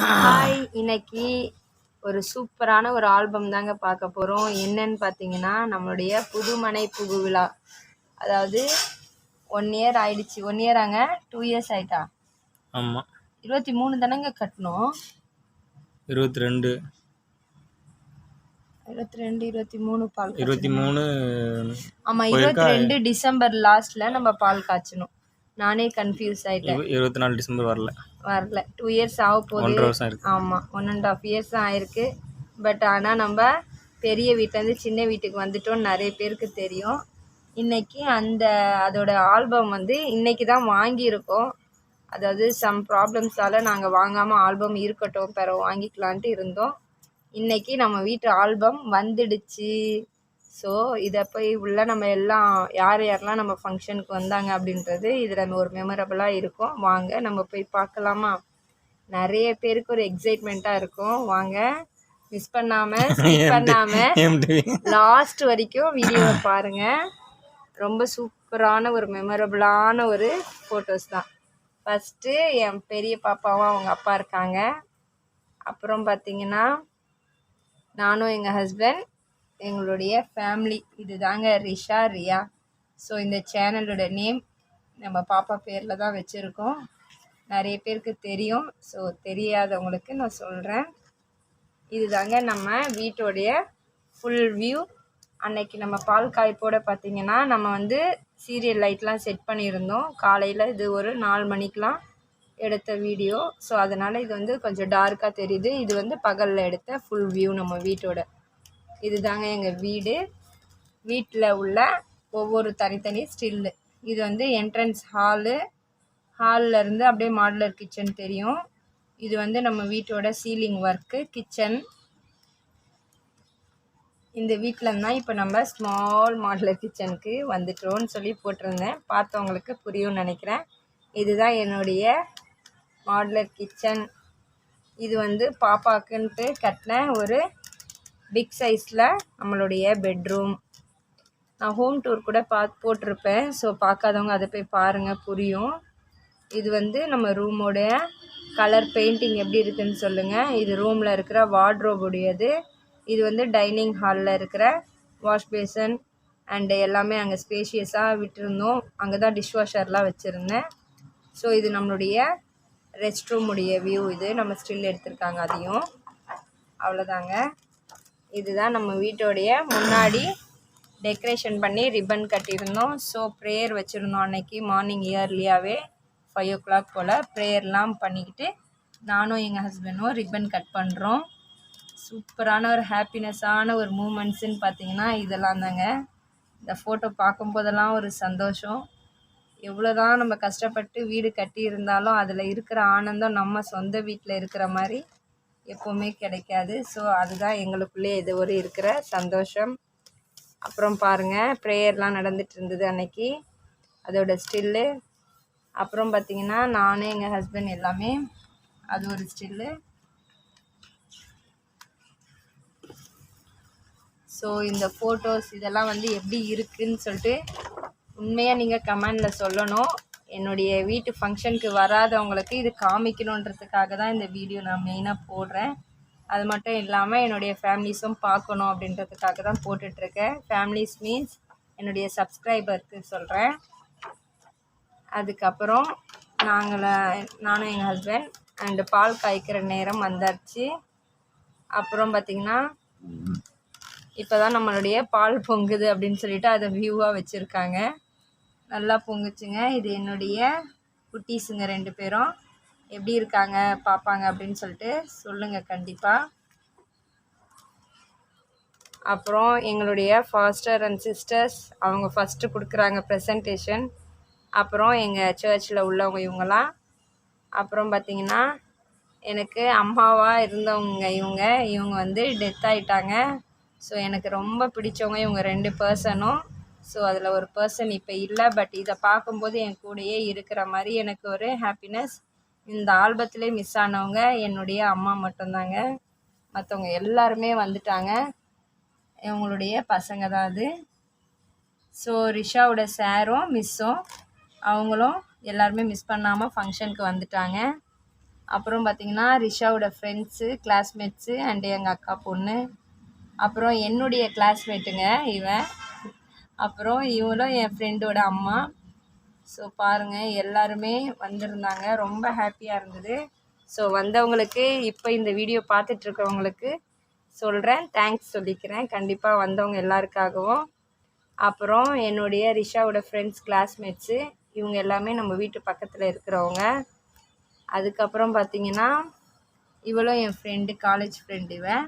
Hi இன்னைக்கு ஒரு சூப்பரான ஒரு ஆல்பம் தாங்க பார்க்க போகிறோம் என்னன்னு பார்த்தீங்கன்னா நம்மளுடைய புதுமனை புகு விழா. அதாவது ஒன் இயர் ஆயிடுச்சு. ஒன் இயராங்க டூ இயர்ஸ் ஆயிட்டா? ஆமாம் இருபத்தி மூணு தானங்க கட்டணும். இருபத்தி ரெண்டு. இருபத்தி ரெண்டு இருபத்தி மூணு பால். இருபத்தி மூணு ஆமா இருபத்தி ரெண்டு டிசம்பர் லாஸ்ட்ல நம்ம பால் காய்ச்சணும். நானே கன்ஃபியூஸ் ஆயிட்டேன். இரு- இருபத்தி நாலு டிசம்பர் வரல. வரல. டூ இயர்ஸ் ஆக போகுது. ஆமாம் ஒன் அண்ட் ஆஃப் இயர்ஸ் தான் ஆயிருக்கு. பட் ஆனால் நம்ம பெரிய வீட்டிலேருந்து சின்ன வீட்டுக்கு வந்துட்டோம் நிறைய பேருக்கு தெரியும். இன்னைக்கு அந்த அதோட ஆல்பம் வந்து இன்னைக்கு தான் வாங்கியிருக்கோம். அதாவது சம் ப்ராப்ளம்ஸால் நாங்கள் வாங்காமல் ஆல்பம் இருக்கட்டும் பிற வாங்கிக்கலான்ட்டு இருந்தோம். இன்னைக்கு நம்ம வீட்டு ஆல்பம் வந்துடுச்சு. ஸோ இதை போய் உள்ள நம்ம எல்லாம் யார் யாரெல்லாம் நம்ம ஃபங்க்ஷனுக்கு வந்தாங்க அப்படின்றது இதில் ஒரு மெமரபுளாக இருக்கும். வாங்க நம்ம போய் பார்க்கலாமா? நிறைய பேருக்கு ஒரு எக்ஸைட்மெண்ட்டாக இருக்கும். வாங்க மிஸ் பண்ணாமல் ஸ்கிப் எம்டிவி லாஸ்ட் வரைக்கும் வீடியோ பாருங்க. ரொம்ப சூப்பரான ஒரு மெமரபுளான ஒரு ஃபோட்டோஸ் தான். ஃபஸ்ட்டு என் பெரிய பாப்பாவும் அவங்க அப்பா இருக்காங்க. அப்புறம் பார்த்தீங்கன்னா நானும் எங்கள் ஹஸ்பண்ட் எங்களுடைய ஃபேமிலி இது தாங்க ரிஷா ரியா. ஸோ இந்த சேனலோட நேம் நம்ம பாப்பா பேரில் தான் வச்சுருக்கோம். நிறைய பேருக்கு தெரியும். ஸோ தெரியாதவங்களுக்கு நான் சொல்கிறேன் இதுதாங்க நம்ம வீட்டோடைய ஃபுல் வியூ அன்னைக்கு நம்ம பால் காய்ப்போட பார்த்திங்கன்னா நம்ம வந்து சீரியல் லைட்லாம் செட் பண்ணியிருந்தோம். காலையில் இது ஒரு நாலு மணிக்கெலாம் எடுத்த வீடியோ ஸோ அதனால் இது வந்து கொஞ்சம் டார்க்காக தெரியுது. இது வந்து பகலில் எடுத்த ஃபுல் வியூ நம்ம வீட்டோட. இதுதாங்க எங்கள் வீடு. வீட்டில் உள்ள ஒவ்வொரு தனித்தனி ஸ்டில்லு இது வந்து என்ட்ரன்ஸ் ஹாலு ஹாலில் இருந்து அப்படியே மாடுலர் கிச்சன் தெரியும். இது வந்து நம்ம வீட்டோட சீலிங் ஒர்க்கு கிச்சன் இந்த வீட்டில் தான் இப்போ நம்ம ஸ்மால் மாடலர் கிச்சனுக்கு வந்துட்டோம்னு சொல்லி போட்டிருந்தேன். பார்த்தவங்களுக்கு புரியும்னு நினைக்கிறேன். இதுதான் என்னுடைய மாடலர் கிச்சன் இது வந்து பாப்பாக்குன்ட்டு கட்டின ஒரு பிக் சைஸில் நம்மளுடைய பெட்ரூம். நான் ஹோம் டூர் கூட பார்த்து போட்டிருப்பேன். ஸோ பார்க்காதவங்க அதை போய் பாருங்கள் புரியும். இது வந்து நம்ம ரூமோடைய கலர் பெயிண்டிங் எப்படி இருக்குன்னு சொல்லுங்கள் இது ரூமில் இருக்கிற வார்ட்ரோப் உடையது. இது வந்து டைனிங் ஹாலில் இருக்கிற வாஷ் பேசன் அண்டு எல்லாமே அங்கே ஸ்பேஷியஸாக விட்டுருந்தோம். அங்கே தான் டிஷ்வாஷர்லாம் வச்சுருந்தேன். ஸோ இது நம்மளுடைய ரெஸ்ட் ரூமுடைய வியூ. இது நம்ம ஸ்டில் எடுத்திருக்காங்க அதையும் அவ்வளோதாங்க இதுதான் நம்ம வீட்டோடைய முன்னாடி டெக்கரேஷன் பண்ணி ரிப்பன் கட்டியிருந்தோம். ஸோ ப்ரேயர் வச்சுருந்தோம் அன்னைக்கு மார்னிங் இயர்லியாகவே ஃபைவ் ஓ கிளாக் போல் ப்ரேயர்லாம் பண்ணிக்கிட்டு நானும் எங்கள் ஹஸ்பண்டும் ரிப்பன் கட் பண்ணுறோம் சூப்பரான ஒரு ஹாப்பினஸ்ஸான ஒரு மூமெண்ட்ஸுன்னு பார்த்தீங்கன்னா இதெல்லாம் தாங்க. இந்த ஃபோட்டோ பார்க்கும்போதெல்லாம் ஒரு சந்தோஷம். எவ்வளோ தான் நம்ம கஷ்டப்பட்டு வீடு கட்டி இருந்தாலும் அதில் இருக்கிற ஆனந்தம் நம்ம சொந்த வீட்டில் இருக்கிற மாதிரி எப்போவுமே கிடைக்காது. ஸோ அதுதான் எங்களுக்குள்ளே இது ஒரு இருக்கிற சந்தோஷம். அப்புறம் பாருங்கள் ப்ரேயர்லாம் நடந்துகிட்டு இருந்தது அன்னைக்கு. அதோட ஸ்டில்லு அப்புறம் பார்த்திங்கன்னா நான் எங்கள் ஹஸ்பண்ட் எல்லாமே அது ஒரு ஸ்டில்லு ஸோ இந்த ஃபோட்டோஸ் இதெல்லாம் வந்து எப்படி இருக்குதுன்னு சொல்லிட்டு உண்மையாக நீங்கள் கமெண்டில் சொல்லணும். என்னுடைய வீட்டு ஃபங்க்ஷனுக்கு வராதவங்களுக்கு இது காமிக்கணுன்றதுக்காக தான் இந்த வீடியோ நான் மெயினாக போடுறேன். அது மட்டும் இல்லாமல் என்னுடைய ஃபேமிலிஸும் பார்க்கணும் அப்படின்றதுக்காக தான் போட்டுட்ருக்கேன். ஃபேமிலிஸ் மீன்ஸ் என்னுடைய சப்ஸ்கிரைபருக்கு சொல்கிறேன் அதுக்கப்புறம் நாங்களை நானும் எங்கள் ஹஸ்பண்ட் அண்டு பால் காய்க்கிற நேரம் வந்தாச்சு. அப்புறம் பார்த்திங்கன்னா இப்போ தான் நம்மளுடைய பால் பொங்குது அப்படின்னு சொல்லிட்டு அதை வியூவாக வச்சுருக்காங்க. நல்லா பொங்குச்சுங்க. இது என்னுடைய குட்டீஸுங்க ரெண்டு பேரும். எப்படி இருக்காங்க பார்ப்பாங்க அப்படின்னு சொல்லிட்டு சொல்லுங்கள் கண்டிப்பாக அப்புறம் எங்களுடைய ஃபாஸ்டர் அண்ட் சிஸ்டர்ஸ் அவங்க ஃபஸ்ட்டு கொடுக்குறாங்க ப்ரெசன்டேஷன் அப்புறம் எங்கள் சர்ச்சில் உள்ளவங்க இவங்களாம் அப்புறம் பார்த்திங்கன்னா எனக்கு அம்மாவாக இருந்தவங்க இவங்க இவங்க வந்து டெத் ஆகிட்டாங்க ஸோ எனக்கு ரொம்ப பிடிச்சவங்க இவங்க ரெண்டு பர்சனும் ஸோ அதில் ஒரு பர்சன் இப்போ இல்லை பட் இதை பார்க்கும்போது என் கூடயே இருக்கிற மாதிரி எனக்கு ஒரு ஹாப்பினஸ் இந்த ஆல்பத்திலே மிஸ் ஆனவங்க என்னுடைய அம்மா மட்டும்தாங்க. மற்றவங்க எல்லாருமே வந்துட்டாங்க. இவங்களுடைய பசங்க தான் அது. ஸோ ரிஷாவோட சாரும் மிஸ்ஸும் அவங்களும் எல்லாருமே மிஸ் பண்ணாமல் ஃபங்க்ஷனுக்கு வந்துட்டாங்க. அப்புறம் பார்த்திங்கன்னா ரிஷாவோட ஃப்ரெண்ட்ஸு கிளாஸ்மேட்ஸு அண்டு எங்கள் அக்கா பொண்ணு. அப்புறம் என்னுடைய கிளாஸ்மேட்டுங்க இவன். அப்புறம் இவங்களும் என் ஃப்ரெண்டோட அம்மா. ஸோ பாருங்கள் எல்லாருமே வந்திருந்தாங்க. ரொம்ப ஹாப்பியாக இருந்தது. ஸோ வந்தவங்களுக்கு இப்போ இந்த வீடியோ பார்த்துட்ருக்கவங்களுக்கு சொல்கிறேன் தேங்க்ஸ் சொல்லிக்கிறேன். கண்டிப்பாக வந்தவங்க எல்லாருக்காகவும். அப்புறம் என்னுடைய ரிஷாவோட ஃப்ரெண்ட்ஸ் கிளாஸ்மேட்ஸு இவங்க எல்லாமே நம்ம வீட்டு பக்கத்தில் இருக்கிறவங்க. அதுக்கப்புறம் பார்த்தீங்கன்னா இவளும் என் ஃப்ரெண்டு காலேஜ் ஃப்ரெண்டு இவன்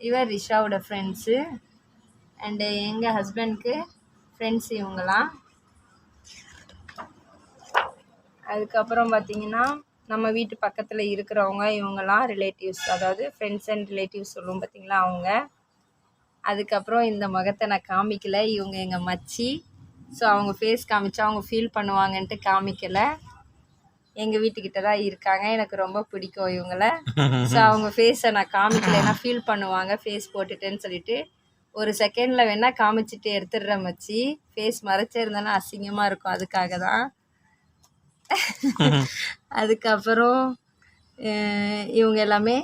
இவன் ரிஷாவோட ஃப்ரெண்ட்ஸு அண்டு எங்கள் ஹஸ்பண்ட்க்கு ஃப்ரெண்ட்ஸ் இவங்களாம் அதுக்கப்புறம் பார்த்தீங்கன்னா நம்ம வீட்டு பக்கத்தில் இருக்கிறவங்க இவங்கெல்லாம் ரிலேட்டிவ்ஸ் அதாவது ஃப்ரெண்ட்ஸ் அண்ட் ரிலேட்டிவ்ஸ் சொல்லுவோம் பார்த்தீங்களா அவங்க. அதுக்கப்புறம் இந்த முகத்தை நான் காமிக்கலை இவங்க எங்கள் மச்சி. ஸோ அவங்க ஃபேஸ் காமிச்சா அவங்க ஃபீல் பண்ணுவாங்கன்ட்டு காமிக்கலை. எங்கள் வீட்டுக்கிட்ட தான் இருக்காங்க எனக்கு ரொம்ப பிடிக்கும் இவங்கள. ஸோ அவங்க ஃபேஸை நான் காமிக்கலைன்னா ஃபீல் பண்ணுவாங்க ஃபேஸ் போட்டுட்டேன்னு சொல்லிட்டு. ஒரு செகண்டில் வேணால் காமிச்சிட்டு எடுத்துடுற மச்சி. ஃபேஸ் மறைச்சே இருந்தாலும் அசிங்கமாக இருக்கும். அதுக்காக தான் அதுக்கப்புறம் இவங்க எல்லாமே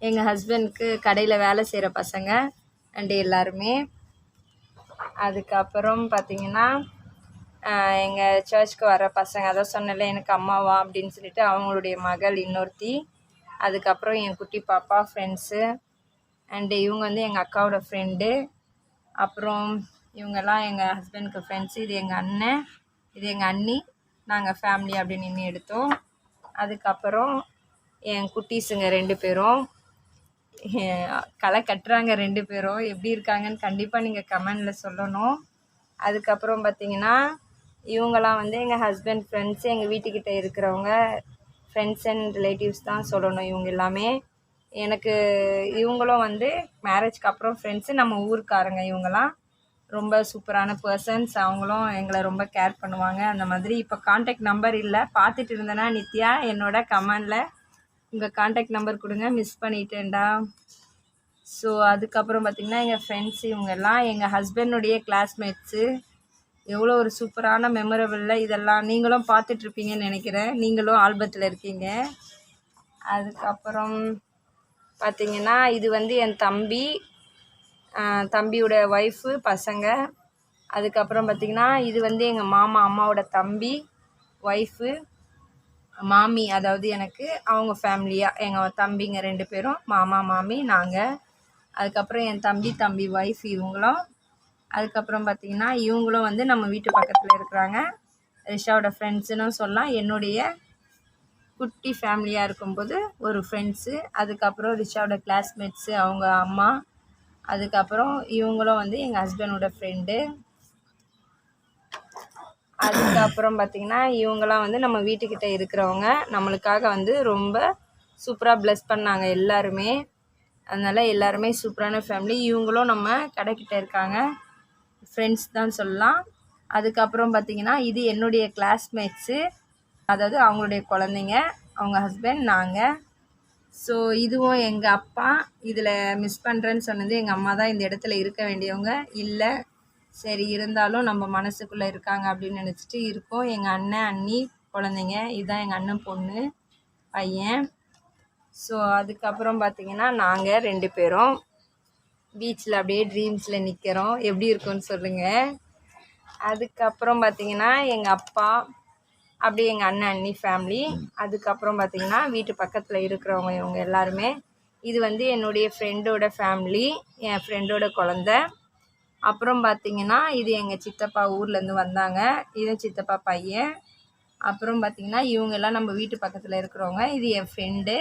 எங்கள் ஹஸ்பண்ட்க்கு கடையில் வேலை செய்கிற பசங்க அண்டு எல்லாருமே. அதுக்கப்புறம் பார்த்தீங்கன்னா எங்கள் சர்ச்சுக்கு வர பசங்க அதான் சொன்னல எனக்கு அம்மாவா அப்படின்னு சொல்லிட்டு அவங்களுடைய மகள் இன்னொருத்தி. அதுக்கப்புறம் என் குட்டி பாப்பா ஃப்ரெண்ட்ஸு அண்டு இவங்க வந்து எங்கள் அக்காவோட ஃப்ரெண்டு அப்புறம் இவங்கெல்லாம் எங்கள் ஹஸ்பண்டுக்கு ஃப்ரெண்ட்ஸு இது எங்கள் அண்ணன் இது எங்கள் அண்ணி. நாங்கள் ஃபேமிலி அப்படின்னு நின்று எடுத்தோம். அதுக்கப்புறம் என் குட்டீஸுங்க ரெண்டு பேரும் களை கட்டுறாங்க ரெண்டு பேரும். எப்படி இருக்காங்கன்னு கண்டிப்பாக நீங்கள் கமெண்டில் சொல்லணும். அதுக்கப்புறம் பார்த்தீங்கன்னா இவங்கெல்லாம் வந்து எங்கள் ஹஸ்பண்ட் ஃப்ரெண்ட்ஸ் எங்கள் வீட்டுக்கிட்ட இருக்கிறவங்க ஃப்ரெண்ட்ஸ் அண்ட் ரிலேட்டிவ்ஸ் தான் சொல்லணும் இவங்க எல்லாமே. எனக்கு இவங்களும் வந்து மேரேஜ்க்கு அப்புறம் ஃப்ரெண்ட்ஸு நம்ம ஊருக்காரங்க இவங்கெல்லாம் ரொம்ப சூப்பரான பர்சன்ஸ் அவங்களும் எங்களை ரொம்ப கேர் பண்ணுவாங்க. அந்த மாதிரி இப்போ காண்டாக்ட் நம்பர் இல்லை. பார்த்துட்டு இருந்தேன்னா நித்யா என்னோட கமெண்டில் உங்கள் காண்டாக்ட் நம்பர் கொடுங்க. மிஸ் பண்ணிட்டேன்டா. ஸோ அதுக்கப்புறம் பார்த்திங்கன்னா எங்கள் ஃப்ரெண்ட்ஸ் இவங்க எல்லாம் எங்கள் ஹஸ்பண்டுடைய கிளாஸ்மேட்ஸு எவ்வளோ ஒரு சூப்பரான மெமரபிளில் இதெல்லாம் நீங்களும் பார்த்துட்ருப்பீங்கன்னு நினைக்கிறேன். நீங்களும் ஆல்பத்தில் இருக்கீங்க. அதுக்கப்புறம் பார்த்திங்கன்னா இது வந்து என் தம்பி தம்பியோட ஒய்ஃபு பசங்க. அதுக்கப்புறம் பார்த்திங்கன்னா இது வந்து எங்கள் மாமா அம்மாவோட தம்பி ஒய்ஃபு மாமி அதாவது எனக்கு அவங்க ஃபேமிலியாக எங்கள் தம்பிங்க ரெண்டு பேரும் மாமா மாமி நாங்கள் அதுக்கப்புறம் என் தம்பி தம்பி ஒய்ஃப் இவங்களும். அதுக்கப்புறம் பார்த்திங்கன்னா இவங்களும் வந்து நம்ம வீட்டு பக்கத்தில் இருக்கிறாங்க. ரிஷாவோட ஃப்ரெண்ட்ஸுன்னு சொல்லலாம். என்னுடைய குட்டி ஃபேமிலியாக இருக்கும்போது ஒரு ஃப்ரெண்ட்ஸு அதுக்கப்புறம் ரிஷாவோட கிளாஸ்மேட்ஸு அவங்க அம்மா அதுக்கப்புறம் இவங்களும் வந்து எங்கள் ஹஸ்பண்டோட ஃப்ரெண்டு அதுக்கப்புறம் பார்த்திங்கன்னா இவங்கெல்லாம் வந்து நம்ம வீட்டுக்கிட்ட இருக்கிறவங்க. நம்மளுக்காக வந்து ரொம்ப சூப்பராக ப்ளஸ் பண்ணாங்க எல்லாருமே. அதனால் எல்லாருமே சூப்பரான ஃபேமிலி இவங்களும் நம்ம கடைக்கிட்ட இருக்காங்க. ஃப்ரெண்ட்ஸ் தான் சொல்லலாம். அதுக்கப்புறம் பார்த்திங்கன்னா இது என்னுடைய கிளாஸ்மேட்ஸு அதாவது அவங்களுடைய குழந்தைங்க அவங்க ஹஸ்பண்ட் நாங்கள் ஸோ இதுவும் எங்கள் அப்பா இதில் மிஸ் பண்ணுறேன்னு சொன்னது எங்கள் அம்மா தான் இந்த இடத்துல இருக்க வேண்டியவங்க. இல்லை சரி இருந்தாலும் நம்ம மனசுக்குள்ளே இருக்காங்க அப்படின்னு நினச்சிட்டு இருக்கோம். எங்கள் அண்ணன் அண்ணி குழந்தைங்க இதுதான் எங்கள் அண்ணன் பொண்ணு பையன். ஸோ அதுக்கப்புறம் பார்த்திங்கன்னா நாங்கள் ரெண்டு பேரும் பீச்சில் அப்படியே ட்ரீம்ஸில் நிற்கிறோம் எப்படி இருக்கும்னு சொல்லுங்கள் அதுக்கப்புறம் பார்த்திங்கன்னா எங்கள் அப்பா அப்படியே எங்கள் அண்ணன் அண்ணி ஃபேமிலி அதுக்கப்புறம் பார்த்திங்கன்னா வீட்டு பக்கத்தில் இருக்கிறவங்க இவங்க எல்லாருமே. இது வந்து என்னுடைய ஃப்ரெண்டோட ஃபேமிலி என் ஃப்ரெண்டோட குழந்த. அப்புறம் பார்த்திங்கன்னா இது எங்கள் சித்தப்பா ஊர்லேருந்து வந்தாங்க. இது சித்தப்பா பையன். அப்புறம் பார்த்திங்கன்னா இவங்க எல்லாம் நம்ம வீட்டு பக்கத்தில் இருக்கிறவங்க. இது என் ஃப்ரெண்டு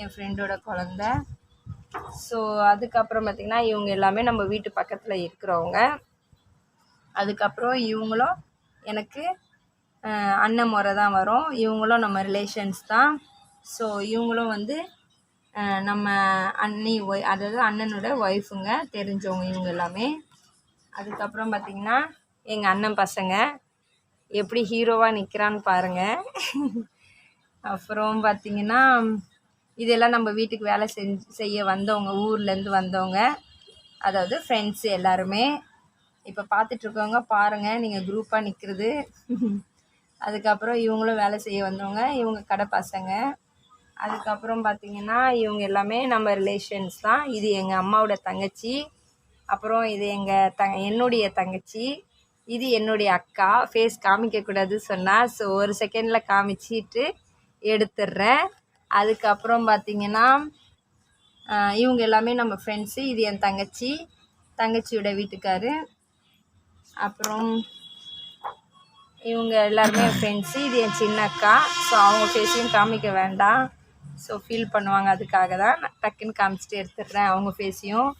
என் ஃப்ரெண்டோட குழந்த. ஸோ அதுக்கப்புறம் பார்த்திங்கன்னா இவங்க எல்லாமே நம்ம வீட்டு பக்கத்தில் இருக்கிறவங்க. அதுக்கப்புறம் இவங்களும் எனக்கு அண்ணன் முறை தான் வரும். இவங்களும் நம்ம ரிலேஷன்ஸ் தான். ஸோ இவங்களும் வந்து நம்ம அண்ணி ஒய் அதாவது அண்ணனோட ஒய்ஃபுங்க தெரிஞ்சவங்க இவங்க எல்லாமே. அதுக்கப்புறம் பார்த்திங்கன்னா எங்கள் அண்ணன் பசங்க. எப்படி ஹீரோவாக நிற்கிறான்னு பாருங்கள் அப்புறம் பார்த்திங்கன்னா இதெல்லாம் நம்ம வீட்டுக்கு வேலை செஞ்சு செய்ய வந்தவங்க ஊர்லேருந்து வந்தவங்க. அதாவது ஃப்ரெண்ட்ஸு எல்லாருமே. இப்போ பார்த்துட்ருக்கவங்க பாருங்கள் நீங்கள் குரூப்பாக நிற்கிறது அதுக்கப்புறம் இவங்களும் வேலை செய்ய வந்தவங்க இவங்க கடை பசங்க. அதுக்கப்புறம் பார்த்தீங்கன்னா இவங்க எல்லாமே நம்ம ரிலேஷன்ஸ் தான். இது எங்கள் அம்மாவோட தங்கச்சி அப்புறம் இது எங்கள் த என்னுடைய தங்கச்சி இது என்னுடைய அக்கா. ஃபேஸ் காமிக்கக்கூடாது சொன்னால் ஸோ ஒரு செகண்டில் காமிச்சிட்டு எடுத்துடுறேன் அதுக்கப்புறம் பார்த்தீங்கன்னா இவங்க எல்லாமே நம்ம ஃப்ரெண்ட்ஸு இது என் தங்கச்சி தங்கச்சியோட வீட்டுக்காரு. அப்புறம் இவங்க எல்லாருமே என் ஃப்ரெண்ட்ஸு இது என் சின்ன அக்கா. ஸோ அவங்க ஃபேஸையும் காமிக்க வேண்டாம். ஸோ ஃபீல் பண்ணுவாங்க. அதுக்காக தான் நான் டக்குன்னு காமிச்சிட்டு எடுத்துடுறேன் அவங்க ஃபேஸையும்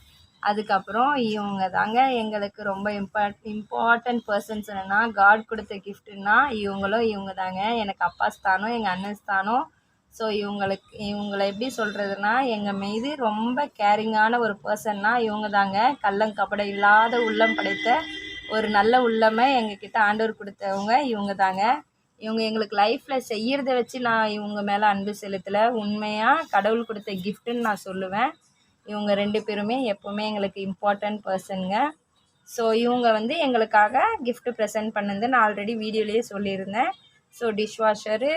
அதுக்கப்புறம் இவங்க தாங்க எங்களுக்கு ரொம்ப இம்பார்ட் இம்பார்ட்டன்ட் பர்சன்ஸ் என்னென்னா காட் கொடுத்த கிஃப்ட்டுன்னா இவங்களும் இவங்க தாங்க. எனக்கு அப்பா ஸ்தானம் எங்கள் அண்ணன் ஸ்தானம். ஸோ இவங்களுக்கு இவங்களை எப்படி சொல்கிறதுனா எங்கள் மீது ரொம்ப கேரிங்கான ஒரு பர்சன்னா இவங்க தாங்க. கள்ளங்கப்படை இல்லாத உள்ளம் படைத்த ஒரு நல்ல உள்ளமை எங்ககிட்ட ஆண்டவர் கொடுத்தவங்க இவங்க தாங்க இவங்க எங்களுக்கு லைஃப்பில் செய்கிறத வச்சு நான் இவங்க மேலே அன்பு செலுத்தலை. உண்மையாக கடவுள் கொடுத்த கிஃப்ட்டுன்னு நான் சொல்லுவேன். இவங்க ரெண்டு பேருமே எப்போவுமே எங்களுக்கு இம்பார்ட்டன்ட் பர்சனுங்க ஸோ இவங்க வந்து எங்களுக்காக கிஃப்ட்டு ப்ரெசென்ட் பண்ணது நான் ஆல்ரெடி வீடியோலேயே சொல்லியிருந்தேன். So dish washer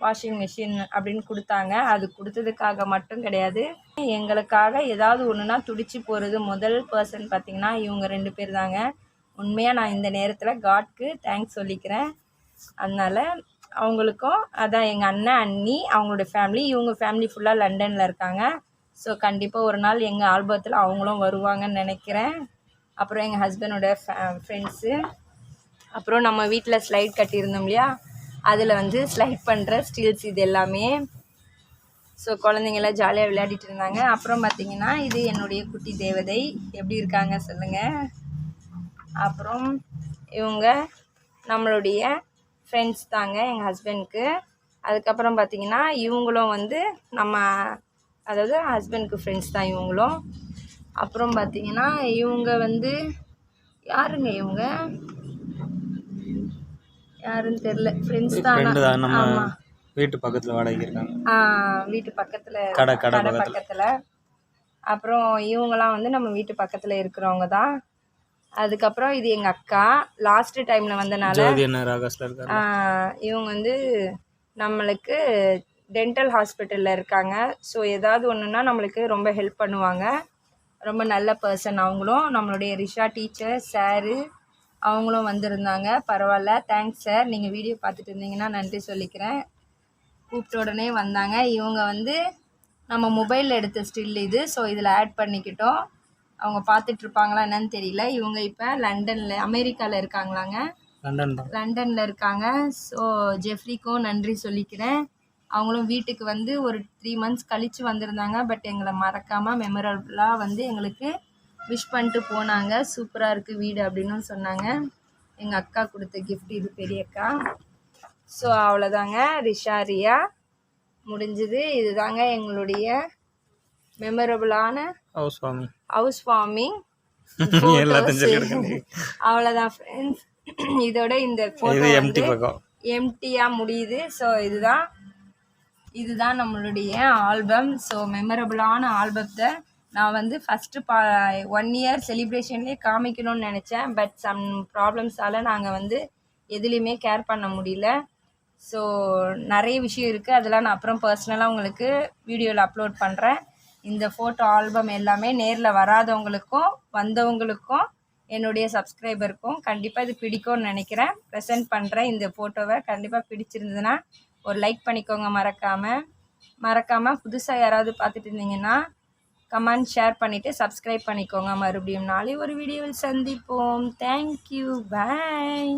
washing machine அப்படின்னு கொடுத்தாங்க. அது கொடுத்ததுக்காக மட்டும் கிடையாது. எங்களுக்காக ஏதாவது ஒன்றுனா துடிச்சு போகிறது முதல் பர்சன் பார்த்திங்கன்னா இவங்க ரெண்டு பேர் தாங்க உண்மையாக நான் இந்த நேரத்தில் காட்க்கு தேங்க்ஸ் சொல்லிக்கிறேன். அதனால் அவங்களுக்கும் அதான் எங்கள் அண்ணன் அண்ணி அவங்களோட ஃபேமிலி இவங்க ஃபேமிலி ஃபுல்லாக லண்டனில் இருக்காங்க. ஸோ கண்டிப்பாக ஒரு நாள் எங்கள் ஆல்பத்தில் அவங்களும் வருவாங்கன்னு நினைக்கிறேன். அப்புறம் எங்கள் ஹஸ்பண்டோட ஃப்ரெண்ட்ஸு அப்புறம் நம்ம வீட்டில் ஸ்லைட் கட்டியிருந்தோம் இல்லையா? அதில் வந்து ஸ்லைட் பண்ணுற ஸ்டீல்ஸ் இது எல்லாமே. ஸோ குழந்தைங்களாம் ஜாலியாக விளையாடிட்டு இருந்தாங்க. அப்புறம் பார்த்தீங்கன்னா இது என்னுடைய குட்டி தேவதை. எப்படி இருக்காங்க சொல்லுங்கள் அப்புறம் இவங்க நம்மளுடைய ஃப்ரெண்ட்ஸ் தாங்க எங்கள் ஹஸ்பண்ட்க்கு அதுக்கப்புறம் பார்த்தீங்கன்னா இவங்களும் வந்து நம்ம அதாவது ஹஸ்பண்ட்க்கு ஃப்ரெண்ட்ஸ் தான் இவங்களும். அப்புறம் பார்த்தீங்கன்னா இவங்க வந்து யாருங்க இவங்க? யாருன்னு தெரில ஃப்ரெண்ட்ஸ் ஃப்ரெண்டு தான் ஆமாம் வீட்டு பக்கத்தில் வாடகைக்கு இருக்காங்க. வீட்டு பக்கத்தில் கடை கடை பக்கத்தில். அப்புறம் இவங்கெல்லாம் வந்து நம்ம வீட்டு பக்கத்தில் இருக்கிறவங்க தான். அதுக்கப்புறம் இது எங்கள் அக்கா. லாஸ்ட் டைமில் வந்தனால இவங்க வந்து நம்மளுக்கு டென்டல் ஹாஸ்பிட்டலில் இருக்காங்க. ஸோ ஏதாவது ஒன்றுனா நம்மளுக்கு ரொம்ப ஹெல்ப் பண்ணுவாங்க. ரொம்ப நல்ல பர்சன் அவங்களும். நம்மளுடைய ரிஷா டீச்சர் சாரு அவங்களும் வந்திருந்தாங்க. பரவாயில்ல. தேங்க்ஸ் சார் நீங்கள் வீடியோ பார்த்துட்டு இருந்தீங்கன்னா நன்றி சொல்லிக்கிறேன். கூப்பிட்ட உடனே வந்தாங்க. இவங்க வந்து நம்ம மொபைலில் எடுத்த ஸ்டில் இது. ஸோ இதில் ஆட் பண்ணிக்கிட்டோம். அவங்க பார்த்துட்டு இருப்பாங்களா என்னன்னு தெரியல. இவங்க இப்போ லண்டனில் அமெரிக்காவில் இருக்காங்களாங்க. லண்டன் தான் லண்டனில் இருக்காங்க. ஸோ ஜெஃப்ரிக்கும் நன்றி சொல்லிக்கிறேன். அவங்களும் வீட்டுக்கு வந்து ஒரு த்ரீ மந்த்ஸ் கழித்து வந்திருந்தாங்க. பட் எங்களை மறக்காமல் மெமரபுளாக வந்து எங்களுக்கு விஷ் பண்ணிட்டு போனாங்க. சூப்பராக இருக்குது வீடு அப்படின்னு சொன்னாங்க. எங்கள் அக்கா கொடுத்த gift இது பெரிய அக்கா. ஸோ அவ்வளோதாங்க ரிஷா ரியா. முடிஞ்சது. இதுதாங்க எங்களுடைய மெமரபுளான ஹவுஸ் வாமி ஹவுஸ் வார்மிங் எல்லாத்தையும் சொல்லியிருக்கேன் அவ்வளோதான் ஃப்ரெண்ட்ஸ் இதோட இந்த இது ஃபோட்டோ எம்டி எம்டியாக முடியுது. ஸோ இதுதான் இதுதான் நம்மளுடைய ஆல்பம் ஸோ மெமரபுளான ஆல்பத்தை நான் வந்து ஃபஸ்ட்டு பா ஒன் இயர் செலிப்ரேஷன்லேயே காமிக்கணும்னு நினச்சேன். பட் சம் ப்ராப்ளம்ஸால் நாங்கள் வந்து எதுலேயுமே கேர் பண்ண முடியல. ஸோ நிறைய விஷயம் இருக்குது அதெல்லாம் நான் அப்புறம் பர்சனலாக உங்களுக்கு வீடியோவில் அப்லோட் பண்ணுறேன் இந்த ஃபோட்டோ ஆல்பம் எல்லாமே நேரில் வராதவங்களுக்கும் வந்தவங்களுக்கும் என்னுடைய சப்ஸ்கிரைபருக்கும் கண்டிப்பாக இது பிடிக்கும்னு நினைக்கிறேன். ப்ரெசென்ட் பண்ணுறேன் இந்த ஃபோட்டோவை கண்டிப்பாக பிடிச்சிருந்ததுன்னா ஒரு லைக் பண்ணிக்கோங்க மறக்காமல் மறக்காமல் புதுசாக யாராவது பார்த்துட்டு இருந்தீங்கன்னா கமெண்ட் ஷேர் பண்ணிவிட்டு சப்ஸ்கிரைப் பண்ணிக்கோங்க. மறுபடியும் நாளை ஒரு வீடியோவில் சந்திப்போம். Thank you bye